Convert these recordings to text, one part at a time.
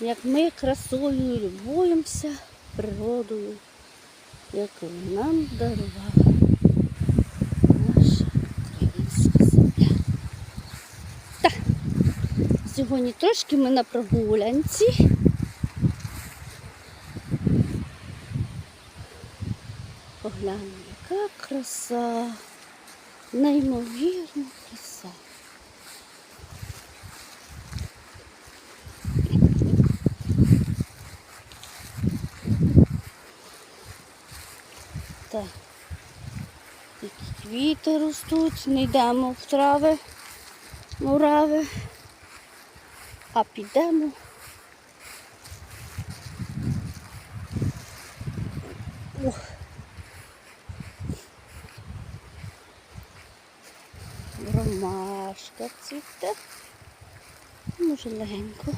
як ми красою любуємося природою, яку нам дарувала наша українська земля. Так, сьогодні трошки ми на прогулянці. Погляньмо, яка краса, неймовірна краса. Так. Які квіти ростуть, не йдемо в трави, мурави, а підемо. Ух. Ромашка цвіте. Може легенько.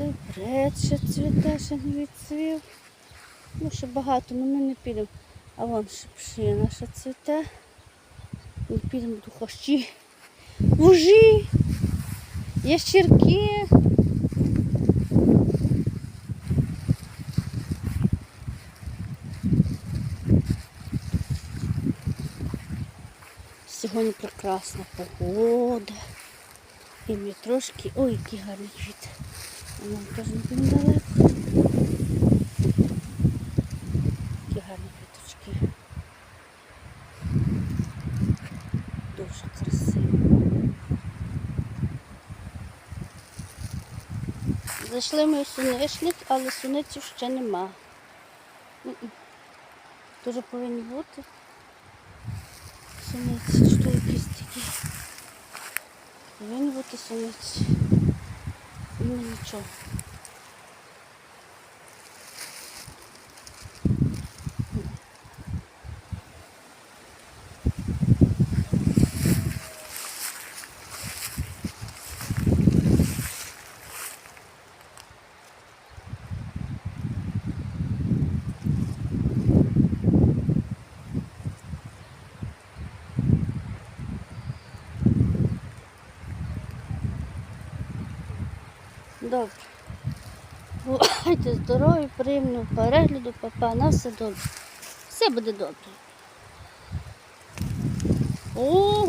Це бред ще цвіте, ще не відцвів. Ну, ще багато, але ми не підемо. А вон ще шипшина ще цвіте. Ми підемо до хощі. Вужі, ящірки. Сьогодні прекрасна погода. І ми трошки... Ой, які гарні квіти. Нам теж не далеко. Які гарні квіточки. Дуже красиво. Зайшли ми сонячник, але суниців ще нема. М-м. Дуже повинні бути. Суниці, що якісь такі. Повинні бути суниці. Ну нічого. Добре. Бувайте здорові, приємного перегляду, папа, на все добре. Все буде добре. Ого!